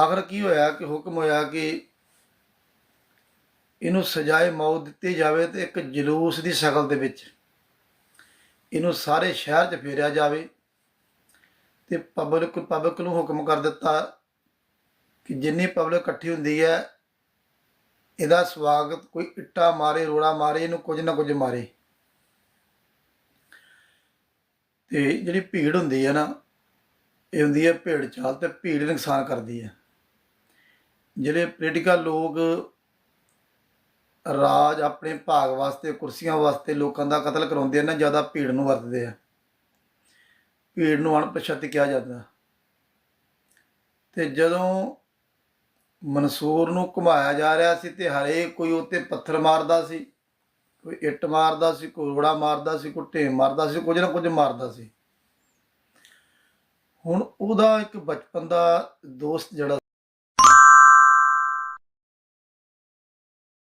ਆਖਰ ਕੀ ਹੋਇਆ ਕਿ ਹੁਕਮ ਹੋਇਆ ਕਿ ਇਹਨੂੰ ਸਜ਼ਾਏ ਮੌਤ ਦਿੱਤੀ ਜਾਵੇ ਤੇ ਇੱਕ ਜਲੂਸ ਦੀ ਸ਼ਕਲ ਦੇ ਵਿੱਚ ਇਹਨੂੰ ਸਾਰੇ ਸ਼ਹਿਰ 'ਚ ਫੇਰਿਆ ਜਾਵੇ ਤੇ ਪਬਲਿਕ ਪਬਲਿਕ ਨੂੰ ਹੁਕਮ ਕਰ ਦਿੱਤਾ ਕਿ ਜਿੰਨੀ ਪਬਲਿਕ ਇਕੱਠੀ ਹੁੰਦੀ ਹੈ, ਇਹਦਾ ਸਵਾਗਤ ਕੋਈ ਇੱਟਾ ਮਾਰੇ, ਰੋੜਾ ਮਾਰੇ, ਇਹਨੂੰ ਕੁਝ ਨਾ ਕੁਝ ਮਾਰੇ। ਤੇ ਜਿਹੜੀ ਭੀੜ ਹੁੰਦੀ ਹੈ ਨਾ, ਇਹ ਹੁੰਦੀ ਹੈ ਭੇੜ ਚਾਲ ਤੇ ਭੀੜ ਨੁਕਸਾਨ ਕਰਦੀ ਹੈ। ਜਿਹੜੇ ਪੋਲੀਟੀਕਲ ਲੋਕ ਰਾਜ ਆਪਣੇ ਭਾਗ ਵਾਸਤੇ, ਕੁਰਸੀਆਂ ਵਾਸਤੇ ਲੋਕਾਂ ਦਾ ਕਤਲ ਕਰਾਉਂਦੇ ਆ ਨਾ, ਜ਼ਿਆਦਾ ਭੀੜ ਨੂੰ ਵਰਤਦੇ ਆ। ਭੀੜ ਨੂੰ ਅਣਪਛਾਤੀ ਕਿਹਾ ਜਾਂਦਾ। ਤੇ ਜਦੋਂ ਮਨਸੂਰ ਨੂੰ ਘੁਮਾਇਆ ਜਾ ਰਿਹਾ ਸੀ ਤੇ ਹਰੇਕ ਕੋਈ ਉੱਤੇ ਪੱਥਰ ਮਾਰਦਾ ਸੀ, ਕੋਈ ਇੱਟ ਮਾਰਦਾ ਸੀ, ਕੋਈ ਰੋੜਾ ਮਾਰਦਾ ਸੀ, ਕੋਈ ਢੇ ਮਾਰਦਾ ਸੀ, ਕੁਝ ਨਾ ਕੁਝ ਮਾਰਦਾ ਸੀ। ਹੁਣ ਉਹਦਾ ਇੱਕ ਬਚਪਨ ਦਾ ਦੋਸਤ ਜਿਹੜਾ